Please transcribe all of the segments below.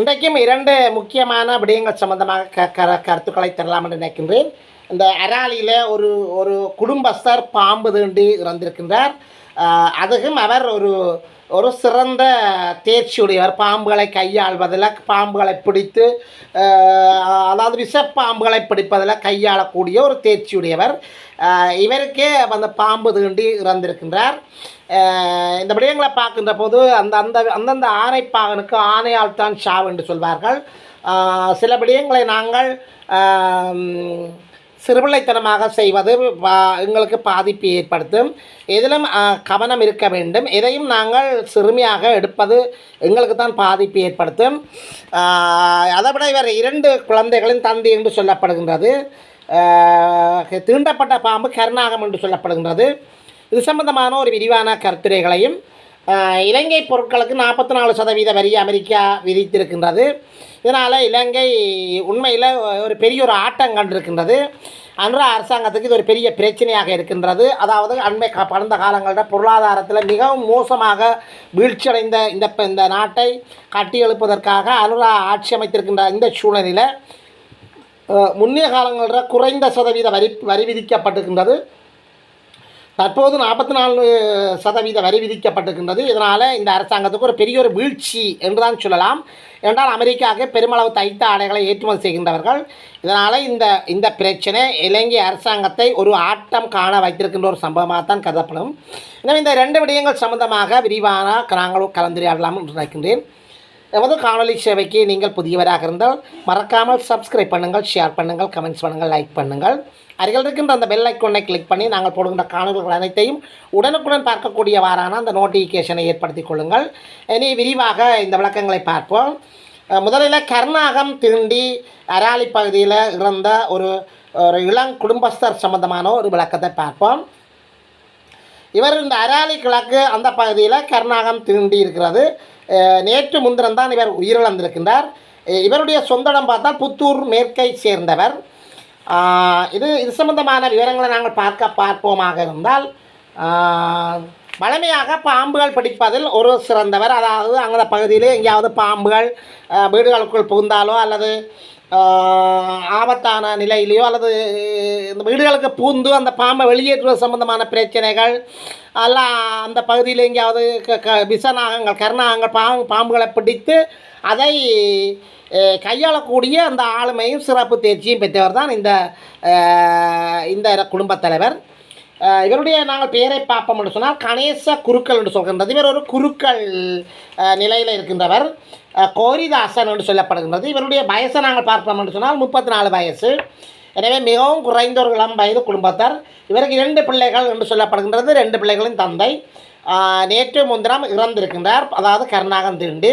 இன்றைக்கும் இரண்டு முக்கியமான விடயங்கள் சம்பந்தமாக க க கருத்துக்களை தரலாம் என்று நினைக்கின்றேன். இந்த அராலியில் ஒரு ஒரு குடும்பஸ்தர் பாம்பு தீண்டி இறந்திருக்கின்றார். அதுக்கும் அவர் ஒரு ஒரு சிறந்த தேர்ச்சியுடையவர். பாம்புகளை கையாள்வதில் பாம்புகளை பிடித்து அதாவது விஷப்பாம்புகளை பிடிப்பதில் கையாளக்கூடிய ஒரு தேர்ச்சியுடையவர். இவருக்கே அந்த பாம்பு தீண்டி இறந்திருக்கின்றார். இந்த விடயங்களை பார்க்கின்ற போது அந்த அந்த அந்தந்த ஆனைப்பாகனுக்கு ஆணையால் தான் ஷாவ் என்று சொல்வார்கள். சில விடயங்களை நாங்கள் சிறுபிள்ளைத்தனமாக செய்வது எங்களுக்கு பாதிப்பு ஏற்படுத்தும். எதிலும் கவனம் இருக்க வேண்டும். எதையும் நாங்கள் சிறுமியாக எடுப்பது எங்களுக்கு தான் பாதிப்பு ஏற்படுத்தும். அதை விட இவர் இரண்டு குழந்தைகளின் தந்தை என்று சொல்லப்படுகின்றது. தீண்டப்பட்ட பாம்பு கருணாகம் என்று சொல்லப்படுகின்றது. இது சம்பந்தமான ஒரு விரிவான கருத்துரைகளையும் இலங்கை பொருட்களுக்கு நாற்பத்தி நாலு சதவீத வரி அமெரிக்கா விதித்திருக்கின்றது. இதனால் இலங்கை உண்மையில் ஒரு பெரிய ஒரு ஆட்டம் கண்டிருக்கின்றது. அன்ற அரசாங்கத்துக்கு இது ஒரு பெரிய பிரச்சனையாக இருக்கின்றது. அதாவது அண்மை க கடந்த காலங்களில் பொருளாதாரத்தில் மிகவும் மோசமாக வீழ்ச்சியடைந்த இந்த இந்த நாட்டை கட்டி எழுப்பதற்காக அனுரா ஆட்சி அமைத்திருக்கின்ற இந்த சூழ்நிலையில் முன்னைய காலங்களில் குறைந்த சதவீத வரி வரி விதிக்கப்பட்டிருக்கின்றது. தற்போது நாற்பத்தி நாலு சதவீத வரி விதிக்கப்பட்டிருக்கின்றது. இதனால் இந்த அரசாங்கத்துக்கு ஒரு பெரிய ஒரு வீழ்ச்சி என்று தான் சொல்லலாம். என்றால் அமெரிக்காவுக்கு பெருமளவு தைத்த ஆடைகளை ஏற்றுமதி செய்கின்றவர்கள். இதனால் இந்த இந்த பிரச்சனை இலங்கை அரசாங்கத்தை ஒரு ஆட்டம் காண வைத்திருக்கின்ற ஒரு சம்பவமாக தான் கருதப்படும். எனவே இந்த ரெண்டு விடயங்கள் சம்பந்தமாக விரிவான நாங்களும் கலந்துரையாடலாம் என்று நினைக்கின்றேன். எமது காணொலி சேவைக்கு நீங்கள் புதியவராக இருந்தால் மறக்காமல் சப்ஸ்கிரைப் பண்ணுங்கள் ஷேர் பண்ணுங்கள் கமெண்ட்ஸ் பண்ணுங்கள் லைக் பண்ணுங்கள். அருகில் இருக்கின்ற அந்த பெல் ஐக்கோனை கிளிக் பண்ணி நாங்கள் போடுகின்ற காணொலிகள் அனைத்தையும் உடனுக்குடன் பார்க்கக்கூடியவாறான அந்த நோட்டிஃபிகேஷனை ஏற்படுத்திக் கொள்ளுங்கள். இனி விரிவாக இந்த விளக்கங்களை பார்ப்போம். முதலில் கர்நாகம் திருண்டி அராலி பகுதியில் இறந்த ஒரு ஒரு இளங் குடும்பஸ்தர் சம்பந்தமான ஒரு விளக்கத்தை பார்ப்போம். இவர் இந்த அராலி கிழக்கு அந்த பகுதியில் கர்நாகம் திருண்டி இருக்கிறது. நேற்று முன்தினம் தான் இவர் உயிரிழந்திருக்கின்றார். இவருடைய சொந்தடம் பார்த்தால் புத்தூர் மேற்கை சேர்ந்தவர். இது இது சம்பந்தமான விவரங்களை நாங்கள் பார்க்க பார்ப்போமாக இருந்தால் வழமையாக பாம்புகள் பிடிப்பதில் ஒரு சிறந்தவர். அதாவது அந்த பகுதியிலே எங்கேயாவது பாம்புகள் வீடுகளுக்குள் புகுந்தாலோ அல்லது ஆபத்தான நிலையிலையோ அல்லது இந்த வீடுகளுக்கு பூந்து அந்த பாம்பை வெளியேற்றுவது சம்பந்தமான பிரச்சனைகள் அல்ல அந்த பகுதியில் எங்கேயாவது க க விஷநாகங்கள் கருநாகங்கள் பாம்பு பாம்புகளை பிடித்து அதை கையாளக்கூடிய அந்த ஆளுமையும் சிறப்பு தேர்ச்சியும் பெற்றவர் தான் இந்த இந்த குடும்பத் தலைவர். இவருடைய நாங்கள் பெயரை பார்ப்போம் என்று சொன்னால் கணேச குருக்கள் என்று சொல்கின்றது. இவர் ஒரு குருக்கள் நிலையில் இருக்கின்றவர். கோரிதாசன் என்று சொல்லப்படுகின்றது. இவருடைய வயசை நாங்கள் பார்ப்போம் என்று சொன்னால் முப்பத்தி நாலு வயசு. எனவே மிகவும் குறைந்த ஒரு இளம் வயது குடும்பத்தார். இவருக்கு இரண்டு பிள்ளைகள் என்று சொல்லப்படுகின்றது. ரெண்டு பிள்ளைகளின் தந்தை. நேற்று முந்திரம் இறந்திருக்கின்றார். அதாவது கருணாகம் திண்டு.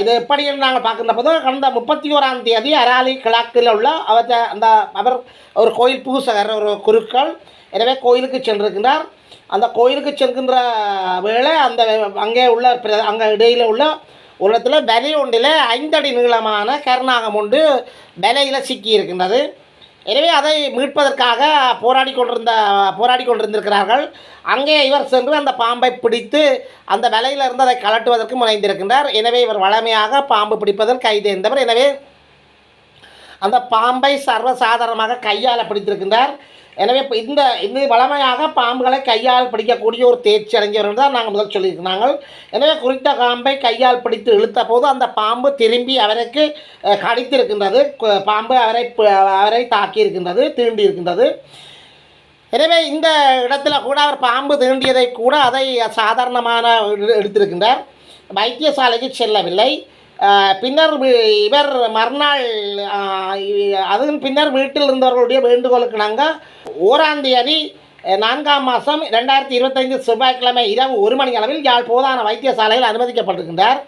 இது எப்படி நாங்கள் பார்க்கின்ற போது கடந்த முப்பத்தி ஓராம் தேதி அராலி கிழக்கில் உள்ள அவர் அந்த அவர் ஒரு கோயில் பூசகர் ஒரு குருக்கள். எனவே கோயிலுக்கு சென்றிருக்கின்றார். அந்த கோயிலுக்கு செல்கின்ற வேளை அந்த அங்கே உள்ள பிர- அங்கே இடையில் உள்ள ஒரு இடத்துல பலி ஒன்றில் ஐந்தடி நீளமான கருணாகம் ஒன்று பலையில் சிக்கி இருக்கின்றது. எனவே அதை மீட்பதற்காக போராடி கொண்டிருந்த போராடி கொண்டிருந்திருக்கிறார்கள். அங்கே இவர் சென்று அந்த பாம்பை பிடித்து அந்த வலையில் இருந்து அதை கலட்டுவதற்கு முனைந்திருக்கின்றார். எனவே இவர் வளமையாக பாம்பு பிடிப்பதில் கைதேர்ந்தவர். எனவே அந்த பாம்பை சர்வசாதாரணமாக கையால் பிடித்திருக்கின்றார். எனவே இப்போ இந்த இந்த வளமையாக பாம்புகளை கையால் பிடிக்கக்கூடிய ஒரு தேர்ச்சி அடைஞ்சவர்கள் தான் நாங்கள் முதல் சொல்லியிருக்கிறாங்க எனவே குறித்த பாம்பை கையால் பிடித்து இழுத்த போது அந்த பாம்பு திரும்பி அவருக்கு கடித்திருக்கின்றது. பாம்பு அவரை அவரை தாக்கி இருக்கின்றது தீண்டி இருக்கின்றது எனவே இந்த இடத்துல கூட அவர் பாம்பு தீண்டியதை கூட அதை சாதாரணமான எடுத்திருக்கின்றார். வைத்தியசாலைக்கு செல்லவில்லை. பின்னர் வி- இவர் மறுநாள் அதன் பின்னர் வீட்டில் இருந்தவர்களுடைய வேண்டுகோளுக்கு நாங்கள் ஓராம் தேதி நான்காம் மாதம் ரெண்டாயிரத்தி இருபத்தைந்து செவ்வாய்க்கிழமை இரவு ஒரு மணி அளவில் யாழ் போதான வைத்தியசாலையில் அனுமதிக்கப்பட்டிருக்கின்றார்.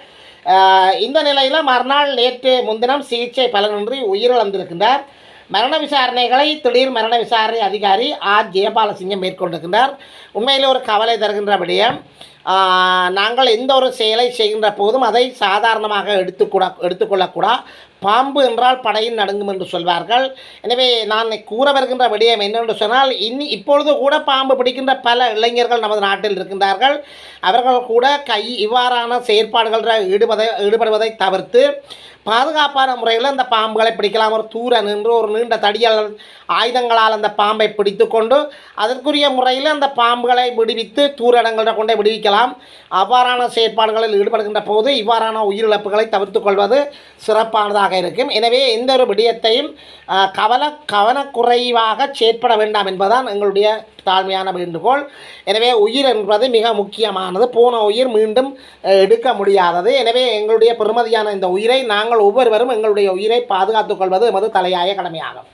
இந்த நிலையில் மறுநாள் நேற்று முன்தினம் சிகிச்சை பலனின்றி உயிரிழந்திருக்கின்றார். மரண விசாரணைகளை திடீர் மரண விசாரணை அதிகாரி ஆர். ஜெயபாலசிங்கம் மேற்கொண்டிருக்கின்றார். உண்மையிலே ஒரு கவலை தருகின்ற விடயம். நாங்கள் எந்த ஒரு செயலை செய்கின்ற போதும் அதை சாதாரணமாக எடுத்துக்கூட எடுத்துக்கொள்ளக்கூடா. பாம்பு என்றால் படையின் நடுங்கும் என்று சொல்வார்கள். எனவே நான் கூற வருகின்ற விடயம் என்னென்று சொன்னால் இன்னி இப்பொழுது கூட பாம்பு பிடிக்கின்ற பல இளைஞர்கள் நமது நாட்டில் இருக்கின்றார்கள். அவர்கள் கூட கை இவ்வாறான செயற்பாடுகளில் ஈடுபதை ஈடுபடுவதை தவிர்த்து பாதுகாப்பான முறையில் அந்த பாம்புகளை பிடிக்கலாம். ஒரு தூர நின்று ஒரு நீண்ட தடியால் ஆயுதங்களால் அந்த பாம்பை பிடித்து கொண்டு அதற்குரிய முறையில் அந்த பாம்புகளை விடுவித்து தூர இடங்களில் கொண்டே விடுவிக்கலாம். அவ்வாறான செயற்பாடுகளில் ஈடுபடுகின்ற போது இவ்வாறான உயிரிழப்புகளை தவிர்த்து கொள்வது சிறப்பானதாக இருக்கும். எனவே எந்த ஒரு விடயத்தையும் கவல கவனக்குறைவாக செயற்பட வேண்டாம் என்பதுதான் எங்களுடைய தாழ்மையான வேண்டுகோள். எனவே உயிர் என்பது மிக முக்கியமானது. போன உயிர் மீண்டும் எடுக்க முடியாதது. எனவே எங்களுடைய பெருமதியான இந்த உயிரை நாங்கள் ஒவ்வொருவரும் எங்களுடைய உயிரை பாதுகாத்துக் கொள்வது எமது தலையாய கடமையாகும்.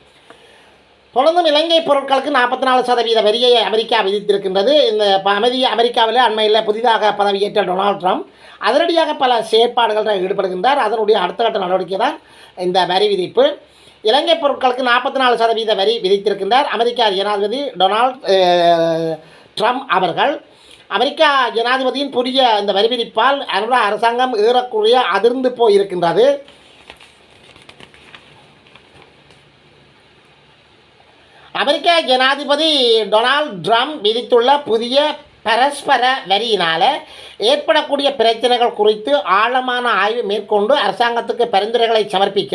தொடர்ந்தும் இலங்கை பொருட்களுக்கு நாற்பத்தி நாலு சதவீத வரியை அமெரிக்கா விதித்திருக்கின்றது. இந்த ப- அமைதி அமெரிக்காவில் அண்மையில் புதிதாக பதவியேற்ற டொனால்ட் ட்ரம்ப். அதிரடியாக பல செயற்பாடுகளில் ஈடுபடுகின்றார். அதனுடைய அடுத்த கட்ட நடவடிக்கை தான் இந்த வரி விதிப்பு. இலங்கை பொருட்களுக்கு நாற்பத்தி நாலு சதவீத வரி விதித்திருக்கின்றார். அமெரிக்கா ஜனாதிபதி டொனால்ட் ட்ரம்ப் அவர்கள். அமெரிக்கா ஜனாதிபதியின் புதிய இந்த வரி விதிப்பால் அனுரா அரசாங்கம் ஏறக்குறைய அதிர்ந்து போயிருக்கின்றது. அமெரிக்க ஜனாதிபதி டொனால்ட் ட்ரம்ப் விதித்துள்ள புதிய பரஸ்பர வரியினால் ஏற்படக்கூடிய பிரச்சனைகள் குறித்து ஆழமான ஆய்வு மேற்கொண்டு அரசாங்கத்துக்கு பரிந்துரைகளை சமர்ப்பிக்க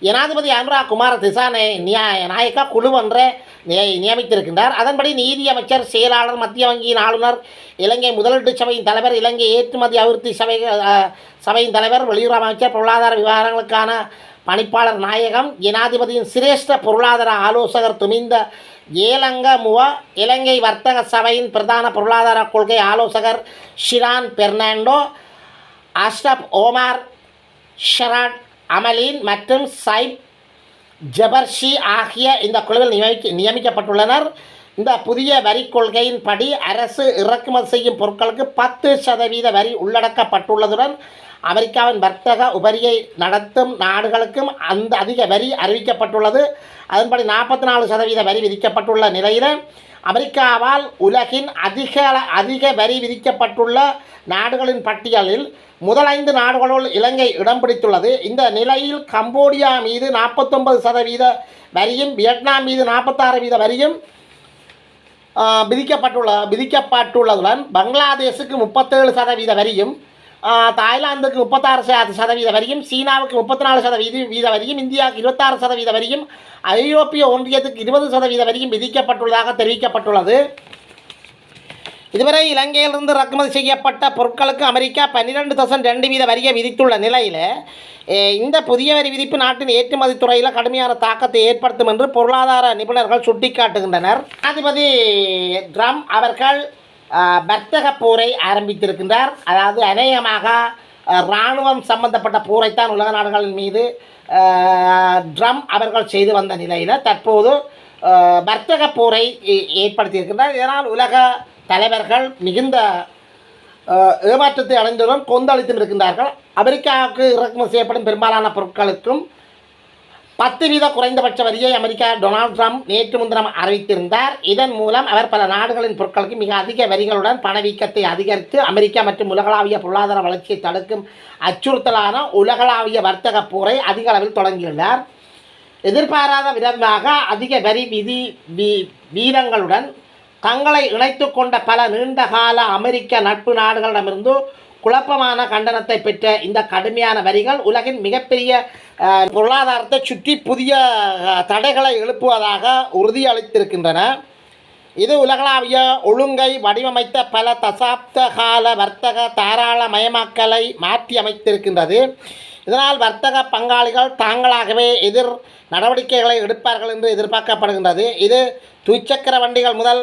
ஜனாதிபதி அனுரா குமார திசானே நியா- நாயக்கா குழு ஒன்றை நிய- நியமித்திருக்கின்றார். அதன்படி நீதி அமைச்சர் செயலாளர் மத்திய வங்கியின் ஆளுநர் இலங்கை முதலீட்டு சபையின் தலைவர் இலங்கை ஏற்றுமதி அபிவிருத்தி சபை சபையின் தலைவர் வெளியுறவு அமைச்சர் பொருளாதார விவகாரங்களுக்கான பணிப்பாளர் நாயகம் ஜனாதிபதியின் சிரேஷ்ட பொருளாதார ஆலோசகர் துமிந்த ஏலங்க முவ இலங்கை வர்த்தக சபையின் பிரதான பொருளாதார கொள்கை ஆலோசகர் ஷிரான் பெர்னாண்டோ அஷ்ரப் ஓமார் ஷராட் அமலின் மற்றும் சைப் ஜபர்ஷி ஆகிய இந்த குழுவில் நியமிக்க நியமிக்கப்பட்டுள்ளனர். இந்த புதிய வரி கொள்கையின்படி அரசு இறக்குமதி செய்யும் பொருட்களுக்கு பத்து சதவீத வரி உள்ளடக்கப்பட்டுள்ளதுடன் அமெரிக்காவின் வர்த்தக உபரியை நடத்தும் நாடுகளுக்கும் அந்த அதிக வரி அறிவிக்கப்பட்டுள்ளது. அதன்படி நாற்பத்தி நாலு சதவீத வரி விதிக்கப்பட்டுள்ள நிலையில் அமெரிக்காவால் உலகின் அதிக அதிக வரி விதிக்கப்பட்டுள்ள நாடுகளின் பட்டியலில் முதலைந்து நாடுகளுள் இலங்கை இடம் பிடித்துள்ளது. இந்த நிலையில் கம்போடியா மீது நாற்பத்தொன்பது சதவீத வரியும் வியட்நாம் மீது நாற்பத்தாறு வீத வரியும் விதிக்கப்பட்டுள்ள விதிக்கப்பட்டுள்ளதுடன் பங்களாதேஷுக்கு முப்பத்தேழு சதவீத வரியும் தாய்லாந்துக்கு முப்பத்தாறு சதவீத வரியும் சீனாவுக்கு முப்பத்தி நாலு சதவீத வீத வரியும் இந்தியாவுக்கு இருபத்தாறு சதவீத வரியும் ஐரோப்பிய ஒன்றியத்துக்கு இருபது சதவீத வரியும் விதிக்கப்பட்டுள்ளதாக தெரிவிக்கப்பட்டுள்ளது இதுவரை இலங்கையிலிருந்து இறக்குமதி செய்யப்பட்ட பொருட்களுக்கு அமெரிக்கா பன்னிரெண்டு தசம் ரெண்டு வீத வரியை விதித்துள்ள நிலையில் இந்த புதிய வரி விதிப்பு நாட்டின் ஏற்றுமதி துறையில் கடுமையான தாக்கத்தை ஏற்படுத்தும் என்று பொருளாதார நிபுணர்கள் சுட்டிக்காட்டுகின்றனர் ஜனாதிபதி ட்ரம்ப் அவர்கள் வர்த்தக போரை ஆரம்பித்திருக்கின்றார். அதாவது அநேகமாக இராணுவம் சம்பந்தப்பட்ட போரைத்தான் உலக நாடுகளின் மீது ட்ரம் அவர்கள் செய்து வந்த நிலையில் தற்போது வர்த்தக போரை ஏ- ஏற்படுத்தியிருக்கின்றார். இதனால் உலக தலைவர்கள் மிகுந்த ஏமாற்றத்தை அடைந்ததுடன் கொந்தளித்தும் இருக்கின்றார்கள். அமெரிக்காவுக்கு இறக்குமதி செய்யப்படும் பெரும்பாலான பொருட்களுக்கும் பத்து வீத குறைந்தபட்ச வரியை அமெரிக்கா டொனால்ட் ட்ரம்ப் நேற்று முன்தினம் அறிவித்திருந்தார். இதன் மூலம் அவர் பல நாடுகளின் பொருட்களுக்கு மிக அதிக வரிகளுடன் பணவீக்கத்தை அதிகரித்து அமெரிக்கா மற்றும் உலகளாவிய பொருளாதார வளர்ச்சியை தடுக்கும் அச்சுறுத்தலான உலகளாவிய வர்த்தக போரை அதிக அளவில் தொடங்கியுள்ளார். எதிர்பாராத விதமாக அதிக வரி விதி வீ- வீதங்களுடன் தங்களை இணைத்து கொண்ட பல நீண்டகால அமெரிக்க நட்பு நாடுகளிடமிருந்து குழப்பமான கண்டனத்தை பெற்ற இந்த கடுமையான வரிகள் உலகின் மிகப்பெரிய பொருளாதாரத்தை சுற்றி புதிய தடைகளை எழுப்புவதாக உறுதியளித்திருக்கின்றன. இது உலகளாவிய ஒழுங்கை வடிவமைத்த பல தசாப்த கால வர்த்தக தாராளமயமாக்கலை மாற்றி அமைத்திருக்கின்றது இதனால் வர்த்தக பங்காளிகள் தாங்களாகவே எதிர் நடவடிக்கைகளை எடுப்பார்கள் என்று எதிர்பார்க்கப்படுகின்றது. இது துச்சக்கர வண்டிகள் முதல்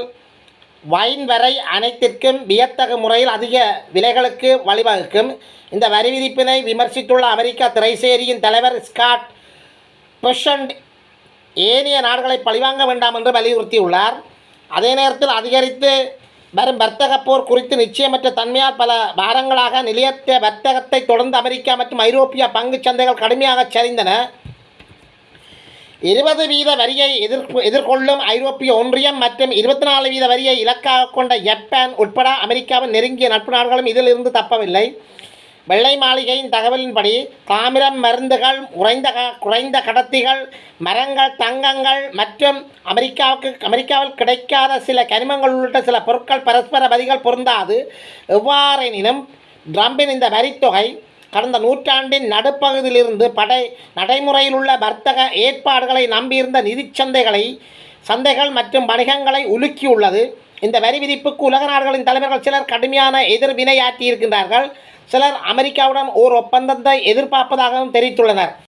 வைன் வரை அனைத்திற்கும் வியத்தகு முறையில் அதிக விலைகளுக்கு வழிவகுக்கும். இந்த வரி விதிப்பினை விமர்சித்துள்ள அமெரிக்கா திரைசேரியின் தலைவர் ஸ்காட் பெஷண்ட் ஏனைய நாடுகளை பழிவாங்க வேண்டாம் என்று வலியுறுத்தியுள்ளார். அதே நேரத்தில் அதிகரித்து வரும் வர்த்தக போர் குறித்து நிச்சயமற்ற தன்மையால் பல வாரங்களாக நிலையற்ற வர்த்தகத்தை தொடர்ந்து அமெரிக்கா மற்றும் ஐரோப்பிய பங்கு சந்தைகள் கடுமையாக சரிந்தன. இருபது வீத வரியை எதிர்ப்பு எதிர்கொள்ளும் ஐரோப்பிய ஒன்றியம் மற்றும் இருபத்தி நாலு வீத வரியை இலக்காக கொண்ட ஜப்பான் உட்பட அமெரிக்காவின் நெருங்கிய நட்பு நாடுகளும் இதிலிருந்து தப்பவில்லை. வெள்ளை மாளிகையின் தகவலின்படி தாமிரம் மருந்துகள் உறைந்த க- குறைந்த கடத்திகள் மரங்கள் தங்கங்கள் மற்றும் அமெரிக்காவுக்கு அமெரிக்காவில் கிடைக்காத சில கனிமங்கள் உள்ளிட்ட சில பொருட்கள் பரஸ்பர வரிகள் பொருந்தாது. எவ்வாறெனினும் ட்ரம்பின் இந்த வரித்தொகை கடந்த நூற்றாண்டின் நடுப்பகுதியிலிருந்து படை நடைமுறையில் உள்ள வர்த்தக ஏற்பாடுகளை நம்பியிருந்த நிதிச்சந்தைகளை சந்தைகள் மற்றும் வணிகங்களை உலுக்கியுள்ளது. இந்த வரி விதிப்புக்கு உலக நாடுகளின் தலைவர்கள் சிலர் கடுமையான எதிர்வினையாற்றியிருக்கின்றார்கள் சிலர் அமெரிக்காவுடன் ஓர் ஒப்பந்தத்தை எதிர்பார்ப்பதாகவும் தெரிவித்துள்ளனர்.